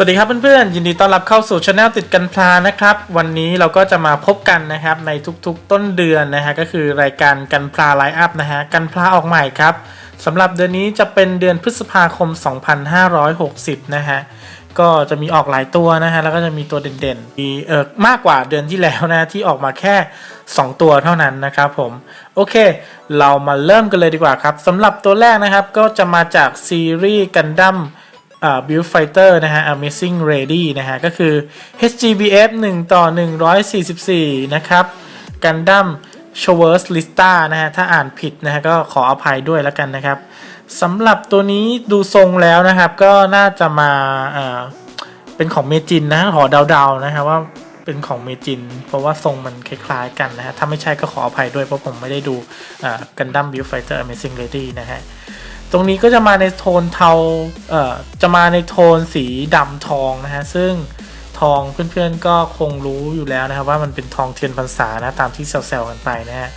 สวัสดีครับเพื่อนๆยินดีต้อนรับเข้าสู่ช anel ติดกันพลานะครับ วันนี้เราก็จะมาพบกันนะครับในทุกๆต้นเดือนนะฮะก็คือรายการกันพลาไลฟ์อัพนะฮะกันพลาออกใหม่ครับสำหรับเดือนนี้จะเป็นเดือนพฤษภาคม 2560 นะฮะก็จะมีออกหลายตัวนะฮะแล้วก็จะมีตัวเด่นๆมีเออมากกว่าเดือนที่แล้วนะที่ออกมาแค่ 2 ตัวเท่านั้นนะครับผมโอเค เรามาเริ่มกันเลยดีกว่าครับสำหรับตัวแรกนะครับก็จะมาจากซีรีส์กันดั้ม Build Fighter นะฮะ Amazing Ready นะฮะ ก็คือ HGBF 1 ต่อ 144 นะครับ Gundam s h o w e r s Lista นะฮะ ถ้าอ่านผิดนะฮะ ก็ขออภัยด้วยแล้วกันนะครับสำหรับตัวนี้ดูทรงแล้วนะครับ ก็น่าจะมาเป็นของเมจินนะขอเดาๆนะฮะว่าเป็นของเมจิน เพราะว่าทรงมันคล้ายๆกันนะฮะ ถ้าไม่ใช่ก็ขออภัยด้วยเพราะผมไม่ได้ดูอ่า Gundam Build Fighter Amazing Ready นะฮะ ตรงนี้ก็จะมาในโทนเทาเอ่อจะมาในโทนสีดำทองนะฮะ ซึ่งทองเพื่อนๆก็คงรู้อยู่แล้วนะครับว่ามันเป็นทองเทียนพรรษานะตามที่แซวๆกันไปนะฮะ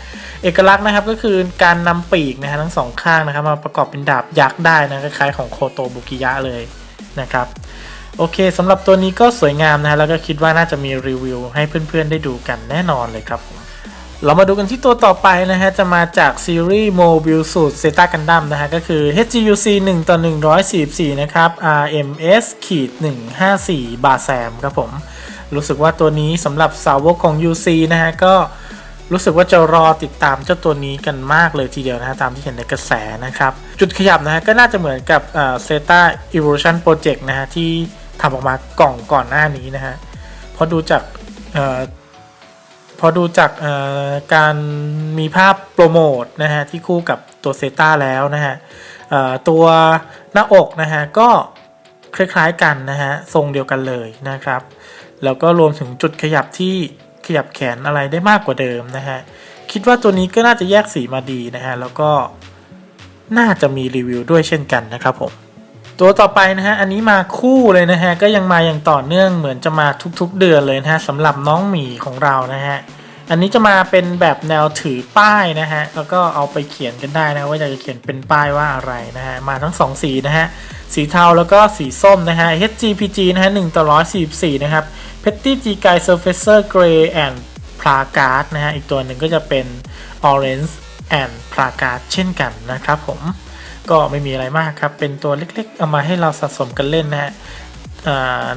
เอกลักษณ์นะครับก็คือการนำปีกนะฮะทั้งสองข้างนะครับมาประกอบเป็นดาบยักษ์ได้นะคล้ายๆของโคโตบุกิยะเลยนะครับโอเคสำหรับตัวนี้ก็สวยงามนะฮะแล้วก็คิดว่าน่าจะมีรีวิวให้เพื่อนๆได้ดูกันแน่นอนเลยครับผม เรามาดูกันที่ตัวต่อไปนะฮะ จะมาจากซีรีส์โมบิลสูตรเซตากันดั้มนะฮะ ก็คือ HGUC 1 ต่อ 144 นะครับ RMS ขีด154 บาแซมครับผม รู้สึกว่าตัวนี้สำหรับสาวกของ UC นะฮะ ก็รู้สึกว่าจะรอติดตามเจ้าตัวนี้กันมากเลยทีเดียวนะฮะ ตามที่เห็นในกระแสนะครับ จุดขยับนะฮะ ก็น่าจะเหมือนกับเซตา Evolution Project นะฮะ ที่ทำออกมากล่องก่อนหน้านี้นะฮะเพราะดูจากเพอดูจากการมีภาพโปรโมทนะฮะที่คู่กับตัวเซต้าแล้วนะฮะตัวหน้าอกนะฮะก็คล้าย ๆกันนะฮะทรงเดียวกันเลยนะครับ แล้วก็รวมถึงจุดขยับที่ขยับแขนอะไรได้มากกว่าเดิมนะฮะคิดว่าตัวนี้ก็น่าจะแยกสีมาดีนะฮะแล้วก็น่าจะมีรีวิวด้วยเช่นกันนะครับผม ตัวต่อไปนะฮะ อันนี้มาคู่เลยนะฮะ ก็ยังมาอย่างต่อเนื่องเหมือนจะมาทุกๆเดือนเลยนะฮะสำหรับน้องหมีของเรานะฮะ อันนี้จะมาเป็นแบบแนวถือป้ายนะฮะ แล้วก็เอาไปเขียนกันได้นะว่าอยากจะเขียนเป็นป้ายว่าอะไรนะฮะ มาทั้ง 2 สีนะฮะ สีเทาแล้วก็สีส้มนะฮะ HGPG นะฮะ1ต่อ144 นะครับ Petty G Guy Surfacer Gray and p l a g a r d นะฮะ อีกตัวหนึ่งก็จะเป็น Orange and p l a g a r d เช่นกันนะครับผม ก็ไม่มีอะไรมากครับ เป็นตัวเล็กๆ เอามาให้เราสะสมกันเล่นนะฮะ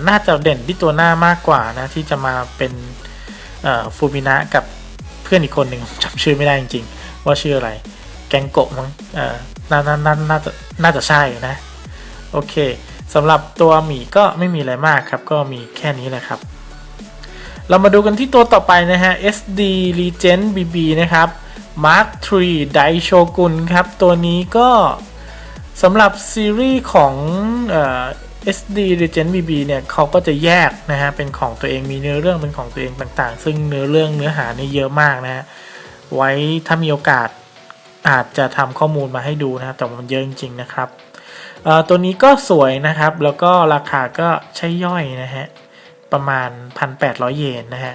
น่าจะเด่นที่ตัวหน้ามากกว่านะที่จะมาเป็นฟูมินะกับเพื่อนอีกคนหนึ่งจำชื่อไม่ได้จริงๆ ว่าชื่ออะไร แกงโกะมั้งน่าน่าน่าน่าจะน่าจะใช่นะ โอเคสำหรับตัวหมีก็ไม่มีอะไรมากครับ ก็มีแค่นี้แหละครับ เรามาดูกันที่ตัวต่อไปนะฮะ SD Legend BB นะครับ Mark 3 Dai Shogun ครับ ตัวนี้ก็ สำหรับซีรีส์ของเอ่อ SD Legend BB เนี่ยเขาก็จะแยกนะฮะเป็นของตัวเองมีเนื้อเรื่องเป็นของตัวเองต่างๆ ซึ่งเนื้อเรื่องเนื้อหาเนี่ยเยอะมากนะฮะไว้ถ้ามีโอกาสอาจจะทำข้อมูลมาให้ดูนะครับแต่ว่ามันเยอะจริงๆนะครับตัวนี้ก็สวยนะครับแล้วก็ราคาก็ใช้ย่อยนะฮะประมาณ 1,800 เยนนะฮะ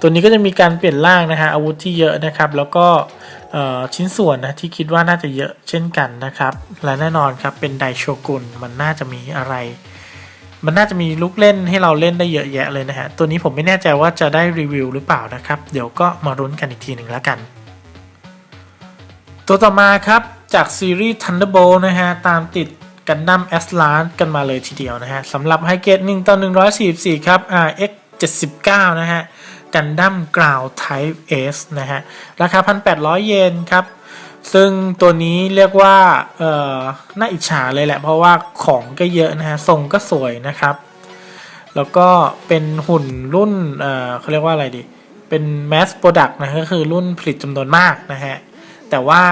ตัวนี้ก็จะมีการเปลี่ยนร่างนะฮะอาวุธที่เยอะนะครับ แล้วก็ชิ้นส่วนนะที่คิดว่าน่าจะเยอะเช่นกันนะครับ และแน่นอนครับเป็นไดโชกุนมันน่าจะมีอะไร มันน่าจะมีลูกเล่นให้เราเล่นได้เยอะแยะเลยนะฮะตัวนี้ผมไม่แน่ใจว่าจะได้รีวิวหรือเปล่านะครับ เดี๋ยวก็มารุ้นกันอีกทีหนึ่งแล้วกัน ตัวต่อมาครับจากซีรีส์ Thunderbolt นะฮะตามติดกันดั้มแอสลานกันมาเลยทีเดียวนะฮะสำหรับไฮเกต1ต่อ144 ครับ RX 79 นะฮะ กันดั้มกราว Type S นะฮะ ราคา 1,800 เยนครับ ซึ่งตัวนี้เรียกว่า เอ่อ น่าอิจฉาเลยแหละ เพราะว่าของก็เยอะนะฮะ ทรงก็สวยนะครับ แล้วก็เป็นหุ่นรุ่น เอ่อเขาเรียกว่าอะไรดี เป็น mass product นะก็คือรุ่นผลิตจำนวนมากนะฮะ แต่ว่า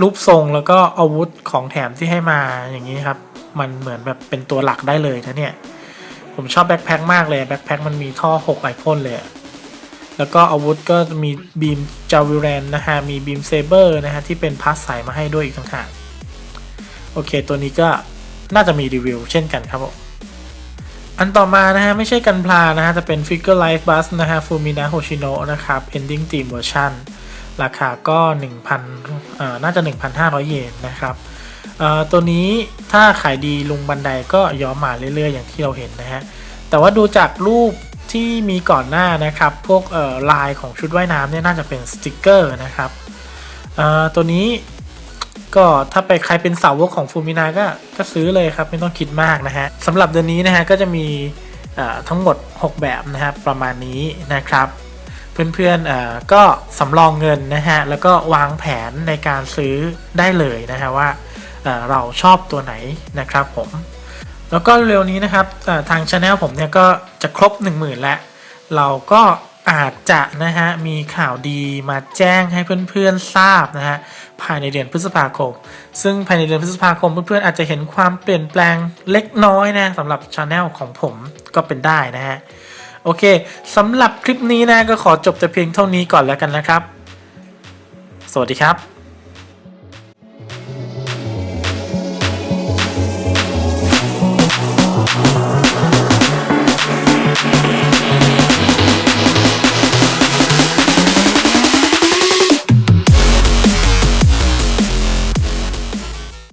รูปทรงแล้วก็อาวุธของแถมที่ให้มาอย่างนี้ครับ มันเหมือนแบบเป็นตัวหลักได้เลยนะเนี่ย ผมชอบแบ็คแพ็คมากเลย แบ็คแพ็คมันมีท่อ 6 ไอพ่นเลย แล้วก็อาวุธก็มีบีมจาวิแรนนะฮะ มีบีมเซเบอร์นะฮะ ที่เป็นพาสใสมาให้ด้วยอีกต่างหากโอเค ตัวนี้ก็น่าจะมีรีวิวเช่นกันครับผมอันต่อมานะฮะ ไม่ใช่กันพลานะฮะ จะเป็น Figure Life Bus นะฮะ Fumina Hoshino นะครับ Ending Team Version ราคาก็1,000เอ่อน่าจะ 1,500 เยนนะครับเอ่อตัวนี้ถ้าขายดีลุงบันไดก็ย้อมมาเรื่อยๆ อย่างที่เราเห็นนะฮะ แต่ว่าดูจากรูป ที่มีก่อนหน้านะครับ พวกเอ่อลายของชุดว่ายน้ำเนี่ยน่าจะเป็นสติกเกอร์นะครับเอ่อตัวนี้ก็ถ้าไปใครเป็นสาวกของฟูมินาก็ก็ซื้อเลยครับ ไม่ต้องคิดมากนะฮะสำหรับเดือนนี้นะฮะก็จะมีทั้งหมด 6 แบบนะครับประมาณนี้นะครับ เพื่อนๆก็สำรองเงินนะฮะแล้วก็วางแผนในการซื้อได้เลยนะฮะว่าเราชอบตัวไหนนะครับผม แล้วก็เร็วนี้นะครับทางช anel ผมเนี่ยก็จะครบ 10,000 แล้ว เราก็อาจจะนะฮะมีข่าวดีมาแจ้งให้เพื่อนๆทราบนะฮะภายในเดือนพฤษภาคม ซึ่งภายในเดือนพฤษภาคมเพื่อนๆอาจจะเห็นความเปลี่ยนแปลงเล็กน้อยนะสำหรับช anel ของผมก็เป็นได้นะฮะโอเคสำหรับคลิปนี้นะก็ขอจบแต่เพียงเท่านี้ก่อนแล้วกันนะครับ สวัสดีครับ